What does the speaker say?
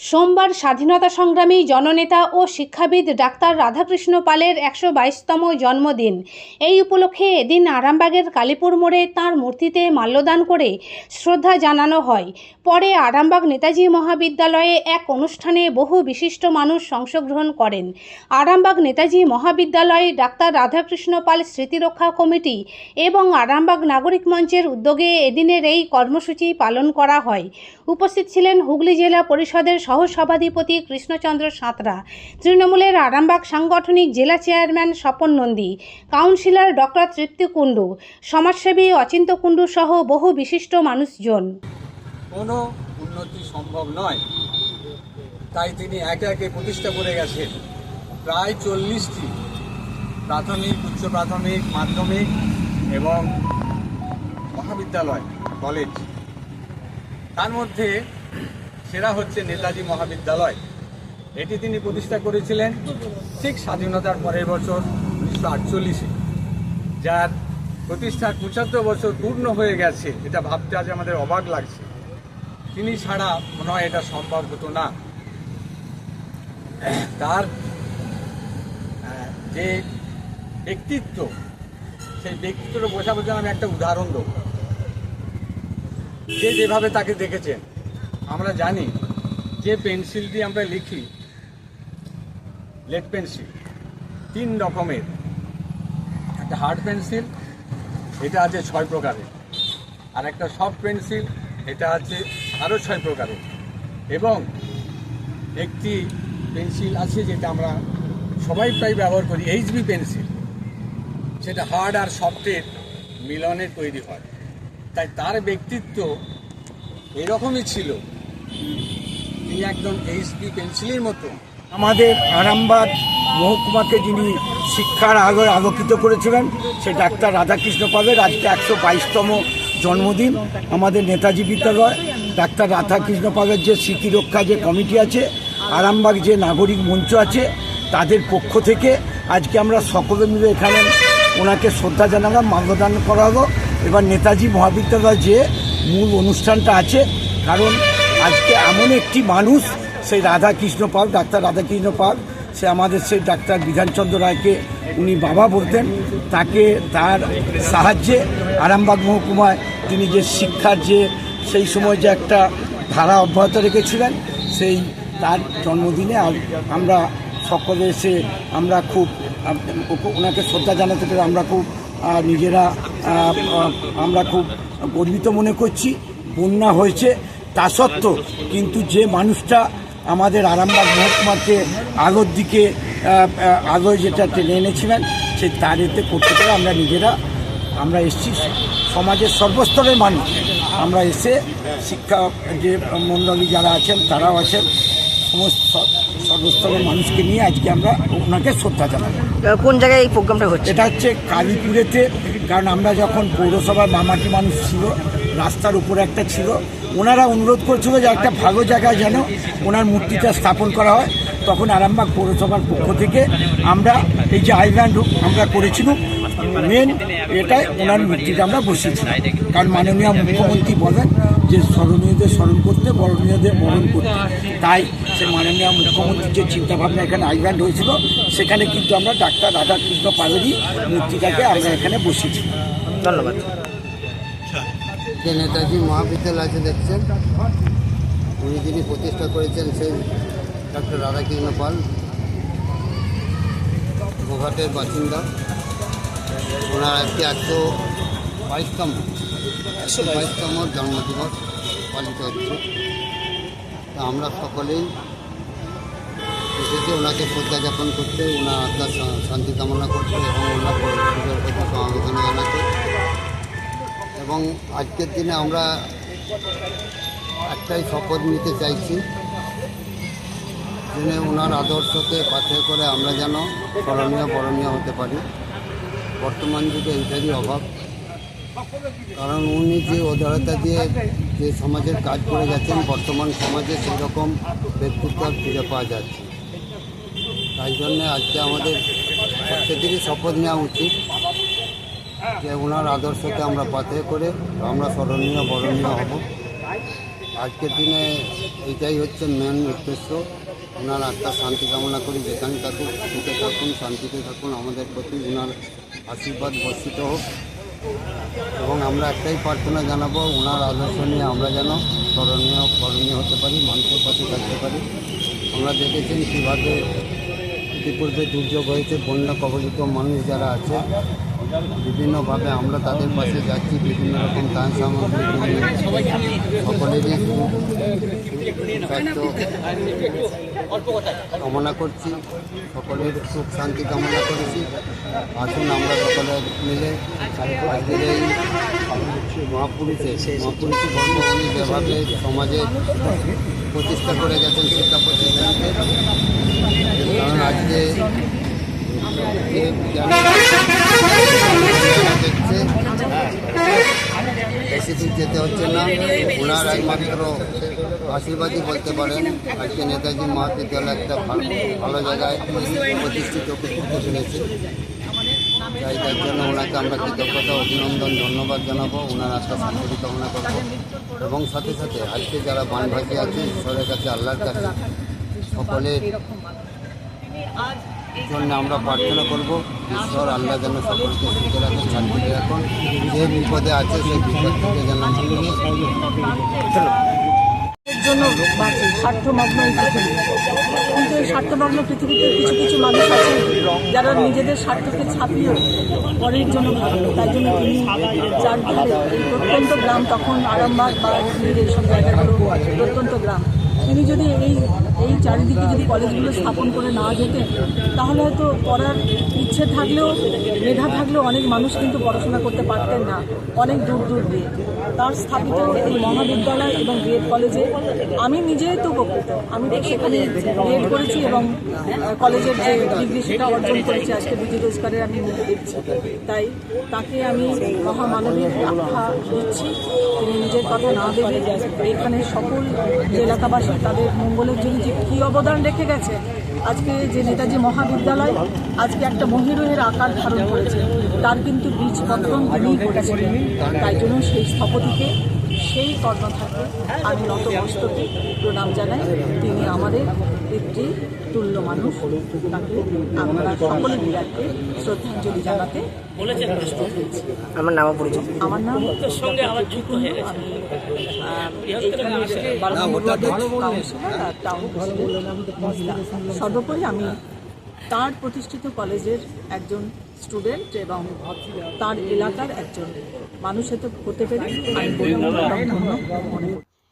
সোমবার স্বাধীনতা সংগ্রামী জননেতা ও শিক্ষাবিদ ডাক্তার রাধাকৃষ্ণ পালের একশো বাইশতম জন্মদিন। এই উপলক্ষে এদিন আরামবাগের কালীপুর মোড়ে তাঁর মূর্তিতে মাল্যদান করে শ্রদ্ধা জানানো হয়। পরে আরামবাগ নেতাজি মহাবিদ্যালয়ে এক অনুষ্ঠানে বহু বিশিষ্ট মানুষ অংশগ্রহণ করেন। আরামবাগ নেতাজি মহাবিদ্যালয়ে ডাক্তার রাধাকৃষ্ণ পাল স্মৃতিরক্ষা কমিটি এবং আরামবাগ নাগরিক মঞ্চের উদ্যোগে এদিনের এই কর্মসূচি পালন করা হয়। উপস্থিত ছিলেন হুগলি জেলা পরিষদের সহসভাধিপতি কৃষ্ণচন্দ্র সাঁতরা, তৃণমূলের আরামবাগ সাংগঠনিক জেলা chairman Swapan Nandi, councillor doctor Tripti Kundu, সমাজসেবী অচিন্ত কুণ্ডু সহ বহু বিশিষ্ট মানুষজন। কোনো উন্নতি সম্ভব নয়। তাই তিনি একে একে প্রতিষ্ঠা করে গেছেন। প্রায় চল্লিশটি প্রাথমিক, উচ্চ প্রাথমিক, মাধ্যমিক এবং মহাবিদ্যালয়, কলেজ। তার মধ্যে সেরা হচ্ছে নেতাজি মহাবিদ্যালয়। এটি তিনি প্রতিষ্ঠা করেছিলেন ঠিক স্বাধীনতার পরের বছর, উনিশশো আটচল্লিশে। যার প্রতিষ্ঠার পঁচাত্তর বছর পূর্ণ হয়ে গেছে, এটা ভাবতে আজ আমাদের অবাক লাগছে। তিনি ছাড়া মনে হয় এটা সম্ভব হতো না। তার যে ব্যক্তিত্ব, সেই ব্যক্তিত্বটা জন্য আমি একটা উদাহরণ দেবো। যে যেভাবে তাকে দেখেছেন আমরা জানি যে পেন্সিল দিয়ে আমরা লিখি, লেড পেন্সিল, তিন রকমের। একটা হার্ড পেন্সিল, এটা আছে ছয় প্রকারের। আর একটা সফট পেন্সিল, এটা আছে আরও ছয় প্রকারের। এবং একটি পেন্সিল আছে যেটা আমরা সবাই প্রায় ব্যবহার করি এইচবি পেন্সিল। সেটা হার্ড আর সফটের মিলনে তৈরি হয়। তাই তার ব্যক্তিত্ব এরকমই ছিল তিনি একদম এইচবি পেন্সিলের মতো। আমাদের আরামবাগ মহকুমাকে যিনি শিক্ষার আলোয় আলোকিত করেছিলেন, সে ডাক্তার রাধাকৃষ্ণ পালের আজকে একশো বাইশতম জন্মদিন আমাদের নেতাজি বিদ্যালয়। ডাক্তার রাধাকৃষ্ণ পালের যে স্মৃতিরক্ষা যে কমিটি আছে, আরামবাগ যে নাগরিক মঞ্চ আছে, তাদের পক্ষ থেকে আজকে আমরা সকলে মিলে এখানে ওনাকে শ্রদ্ধা জানালাম, মাল্যদান করা হলো এবার নেতাজি মহাবিদ্যালয় যে মূল অনুষ্ঠানটা আছে, কারণ আজকে এমন একটি মানুষ, সেই রাধাকৃষ্ণ পাল, ডাক্তার রাধাকৃষ্ণ পাল। সে আমাদের, সেই ডাক্তার বিধানচন্দ্র রায়কে উনি বাবা বলতেন। তাকে তার সাহায্যে আরামবাগ মহকুমায় তিনি যে শিক্ষার যে, সেই সময় যে একটা ধারা অব্যাহত রেখেছিলেন, সেই তার জন্মদিনে আমরা সকলে এসে আমরা খুব, ওনাকে শ্রদ্ধা জানাতে পেরে আমরা খুব নিজেরা আমরা খুব গর্বিত মনে করছি। বন্যা হয়েছে। তা সত্ত্বেও কিন্তু যে মানুষটা আমাদের আরামবাগ মহকুমাকে আগর দিকে আহ, যেটা টেনে এনেছিলেন সে তার এতে করতে পেরে আমরা নিজেরা আমরা এসেছি সমাজের সর্বস্তরের মানুষ। আমরা এসে শিক্ষা যে মণ্ডলী যারা আছেন তারাও আছেন সমস্ত সর্বস্তরের মানুষকে নিয়ে আজকে আমরা ওনাকে শ্রদ্ধা জানাই। কোন জায়গায় এই প্রোগ্রামটা হচ্ছে? এটা হচ্ছে কালীপুরেতে কারণ আমরা যখন পৌরসভার মামাটি মানুষ ছিল রাস্তার উপরে একটা ছিল ওনারা অনুরোধ করছিল যে একটা ভালো জায়গায় যেন ওনার মূর্তিটা স্থাপন করা হয়। তখন আরামবাগ পৌরসভার পক্ষ থেকে আমরা এই যে আইল্যান্ড আমরা করেছিলাম মেন এটাই ওনার মূর্তিটা আমরা বসিয়েছিলাম। কারণ মাননীয় মুখ্যমন্ত্রী বলেন যে স্মরণীয়দের স্মরণ করতে, বরণীয়দের বরণ করতে। তাই সে মাননীয় মুখ্যমন্ত্রীর যে চিন্তাভাবনা এখানে আইল্যান্ড হয়েছিল, সেখানে কিন্তু আমরা ডাক্তার রাধাকৃষ্ণ পালেরই মূর্তিটাকে আমরা এখানে বসেছি ধন্যবাদ। যে নেতাজি মহাবিদ্যালয় আছে, দেখছেন? উনি যিনি প্রতিষ্ঠা করেছেন সেই ডক্টর রাধাকৃষ্ণ পাল গোঘাটের বাসিন্দা। ওনার আজকে একশো বাইশতম একশো বাইশতম জন্মদিবস পালিত হচ্ছে। তা আমরা সকলেই এসেছি ওনাকে শ্রদ্ধা জ্ঞাপন করতে, ওনার আত্মার শান্তি কামনা করতে এবং ওনার পরিবারের জানাতে। এবং আজকের দিনে আমরা একটাই শপথ নিতে চাইছি, যিনি ওনার আদর্শকে পাথে করে আমরা যেন স্মরণীয়, বরণীয় হতে পারি। বর্তমান যুগে এইটারই অভাব। কারণ উনি যে উদারতা দিয়ে যে সমাজের কাজ করে গেছেন, বর্তমান সমাজে সেই রকম ব্যক্তিত্ব ফিরে পাওয়া যাচ্ছে তাই জন্যে আজকে আমাদের প্রত্যেকেরই শপথ নেওয়া উচিত। যে ওনার আদর্শকে আমরা পাথে করে আমরা স্মরণীয়, বরণীয় হব। আজকের দিনে এটাই হচ্ছে মেন উদ্দেশ্য। ওনার আত্মার শান্তি কামনা করি, যেখানে থাকুক, সুখে থাকুন, শান্তিতে থাকুন, আমাদের প্রতি ওনার আশীর্বাদ বর্ষিত হোক। এবং আমরা একটাই প্রার্থনা জানাব ওনার আদর্শ নিয়ে আমরা যেন স্মরণীয় স্মরণীয় হতে পারি মানুষের পাশে থাকতে পারি। আমরা দেখেছেন কীভাবে ইতিপূর্বে দুর্যোগ হয়েছে, বন্যা কবলিত মানুষ যারা আছে বিভিন্নভাবে আমরা তাদের পাশে যাচ্ছি, বিভিন্ন রকম দান সামগ্রী সকলেরই কামনা করছি, সকলের সুখ শান্তি কামনা করেছি। আসুন আমরা সকলে মিলে আজকের এই মহাপুরুষে মহাপুরুষে বর্ণ উনি সমাজে প্রতিষ্ঠা করে গেছেন শিক্ষা প্রতিষ্ঠানকে। কারণ আজকে যেতে হচ্ছে না। ওনার একমাত্র আশীর্বাদই বলতে পারেন। আজকে নেতাজি মহাবিদ্যালয় একটা ভালো ভালো জায়গায় প্রতিষ্ঠিত করতে পেরেছে। তাই তার জন্য ওনাকে আমরা কৃতজ্ঞতা, অভিনন্দন, ধন্যবাদ জানাব। ওনার আত্মা শান্তি কামনা করব। এবং সাথে সাথে আজকে যারা বানভাসী আছে ঈশ্বরের কাছে আল্লাহর কাছে সকলের জন্য আমরা প্রার্থনা করব ঈশ্বর আল্লাহ যেন সকলকে সুখে রাখেন শান্তিতে রাখুন। যে বিপদে আছে সেই বিপদ থেকে যেন এই কিন্তু এই স্বার্থমগ্ন পৃথিবীতে কিছু কিছু মানুষ আছে যারা নিজেদের স্বার্থকে ছাপিয়ে পরের জন্য তাই জন্য তিনি যার ধারে প্রত্যন্ত গ্রাম তখন আরামবাগ বা হুগলির এইসব জায়গাগুলো প্রত্যন্ত গ্রাম। তিনি যদি এই এই চারিদিকে যদি কলেজগুলো স্থাপন করে না যেতেন তাহলে হয়তো পড়ার ইচ্ছে থাকলেও, মেধা থাকলেও অনেক মানুষ কিন্তু পড়াশোনা করতে পারতেন না, অনেক দূর দূর দিয়ে। তার স্থাপিত এই মহাবিদ্যালয় এবং বিএড কলেজে আমি নিজেই তো উপকৃত। আমি তো সেখানে বিএড করেছি এবং কলেজের যে ডিগ্রি সেটা অর্জন করেছি, আজকে বিজয় রোজগারের আমি মুখ দিচ্ছি তাই তাকে আমি মহামানবীর আখ্যা দিচ্ছি। তিনি নিজের কথা না ভেবে এখানে সকল যে এলাকাবাসী তাদের মঙ্গলের জন্য যে কী অবদান রেখে গেছে। আজকে যে নেতাজি মহাবিদ্যালয় আজকে একটা মহিরুহের আকার ধারণ করেছে। তার কিন্তু বীজ বন্ধন তিনিই করেছিলেন তাই জন্য সেই স্থপতিকে, সেই কর্মধারকে আমি নতমস্তকে প্রণাম জানাই। তিনি আমাদের একটি তুল্য মানুষ তাকে আমরা সকলে বিরাটকে শ্রদ্ধাঞ্জলি জানাতে আমার নাম পরিচয় আমার নাম সর্বোপরি আমি তার প্রতিষ্ঠিত কলেজের একজন স্টুডেন্ট এবং তার এলাকার একজন মানুষ হতে হতে পেরে আমি মনে